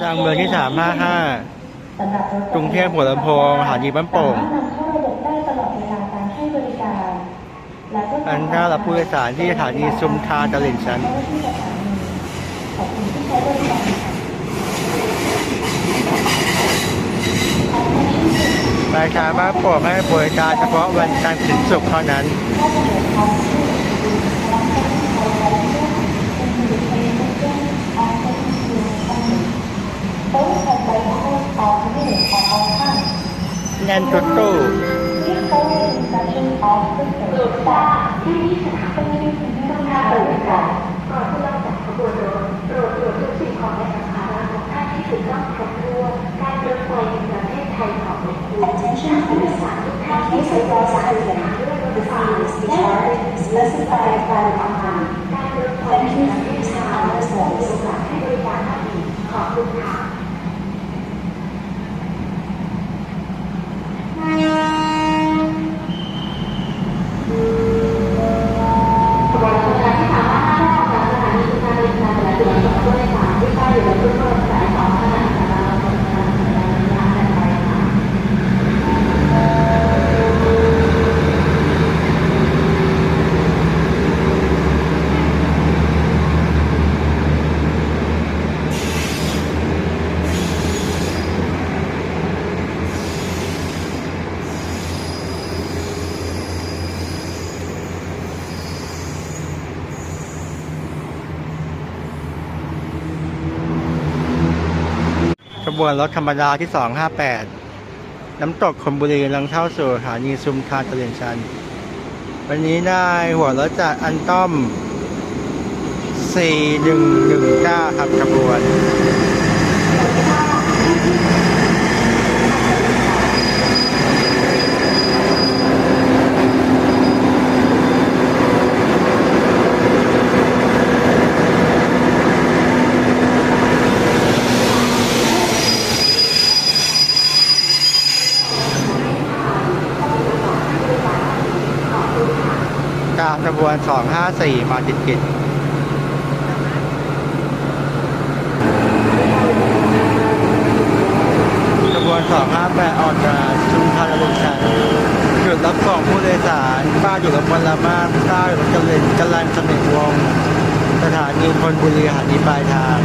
สร้างเมืองที่ 355 กรุงเทพหัวลำโพงสถานีบ้านโป่งสามารถนำเข้าระบบได้ตลอดเวลาการให้บริการและก็อันถ้ารับผู้โดยสารที่สถานีซุมทาตลิ่งชันเจ้าหน้าที่สถานีขอบคุณที่ใช้บริการค่ะรายการบ้านโป่งให้บริการเฉพาะวันจันทร์ถึงศุกร์เท่านั้น แน่นตุ๊ดตู้ Attention please. In case of lost item, บวนรถธรรมดาที่ 258 น้ำตกคมบุรีลังเข้าสู่สถานีซุมทานตลิ่งชัน วันนี้ได้หัวรถจากอันต้อม 4119 ครับามขบวน 254 มาติดกิจขบวน 258 ออกจากชุมทานลุงชันจุดรับส่งผู้โดยสารป้าอยู่กับพลมานป้าอยู่กับกลินกลันสมิทวง สถานีพลบุรีสถานีปลายทาง